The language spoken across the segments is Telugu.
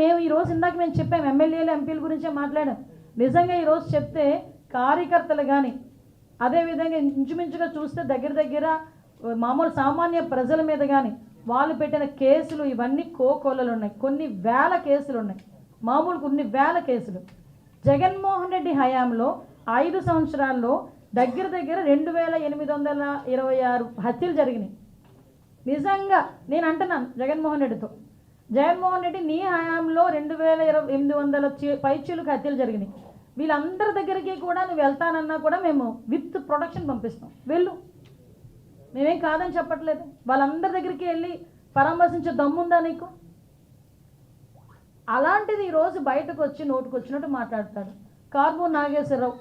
మేము ఈ రోజు ఇందాక మేము చెప్పాం ఎమ్మెల్యేలు ఎంపీల గురించే మాట్లాడాం. నిజంగా ఈరోజు చెప్తే కార్యకర్తలు కానీ అదేవిధంగా ఇంచుమించుగా చూస్తే దగ్గర దగ్గర మామూలు సామాన్య ప్రజల మీద కానీ వాళ్ళు పెట్టిన కేసులు ఇవన్నీ కోకోలలు ఉన్నాయి. కొన్ని వేల కేసులు ఉన్నాయి. మామూలు కొన్ని వేల కేసులు. జగన్మోహన్ రెడ్డి హయాంలో ఐదు సంవత్సరాల్లో దగ్గర దగ్గర రెండు వేల ఎనిమిది వందల ఇరవై ఆరు హత్యలు జరిగినాయి. నిజంగా నేను అంటున్నాను జగన్మోహన్ రెడ్డితో. జగన్మోహన్ రెడ్డి నీ హయాంలో రెండు వేల ఇరవై ఎనిమిది వందల చి- పైచీలకు హత్యలు జరిగినాయి. వీళ్ళందరి దగ్గరికి కూడా నువ్వు వెళ్తానన్నా కూడా మేము విత్ ప్రొడక్షన్ పంపిస్తాం. వెళ్ళు. మేమేం కాదని చెప్పట్లేదు. వాళ్ళందరి దగ్గరికి వెళ్ళి పరామర్శించే దమ్ముందా నీకు? అలాంటిది ఈరోజు బయటకు వచ్చి నోటుకు వచ్చినట్టు మాట్లాడతాడు. కార్మూర్ నాగేశ్వరరావు.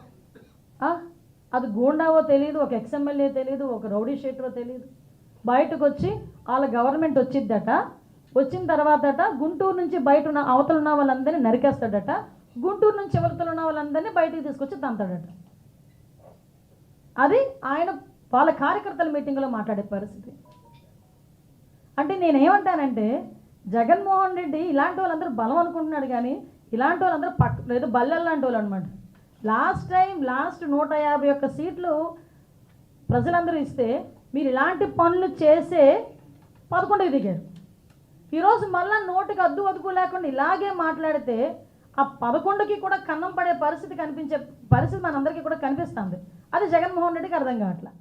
అది గూండావో తెలియదు ఒక ఎక్స్ఎమ్మెల్యే తెలియదు ఒక రౌడీ షీటరో తెలియదు బయటకు వచ్చి వాళ్ళ గవర్నమెంట్ వచ్చిద్దట. వచ్చిన తర్వాతట గుంటూరు నుంచి బయట ఉన్న అవతలు ఉన్న వాళ్ళందరినీ నరికేస్తాడట. గుంటూరు నుంచి చివరితలు ఉన్న వాళ్ళందరినీ బయటికి తీసుకొచ్చి తంతాడట. అది ఆయన వాళ్ళ కార్యకర్తల మీటింగ్లో మాట్లాడే పరిస్థితి. అంటే నేనేమంటానంటే జగన్మోహన్ రెడ్డి ఇలాంటి వాళ్ళందరూ బలం అనుకుంటున్నాడు కానీ ఇలాంటి వాళ్ళందరూ పక్క లేదు బల్లెల లాంటి వాళ్ళు అనమాట లాస్ట్ టైం లాస్ట్ నూట యాభై ఒక్క సీట్లు ప్రజలందరూ ఇస్తే మీరు ఇలాంటి పనులు చేసే పదకొండుకి దిగారు. ఈరోజు మళ్ళా నోటికి అద్దు అదుపు లేకుండా ఇలాగే మాట్లాడితే ఆ పదకొండుకి కూడా కన్నం పడే పరిస్థితి కనిపించే పరిస్థితి మనందరికీ కూడా కనిపిస్తుంది. అది జగన్మోహన్ రెడ్డికి అర్థం కావట్లేదు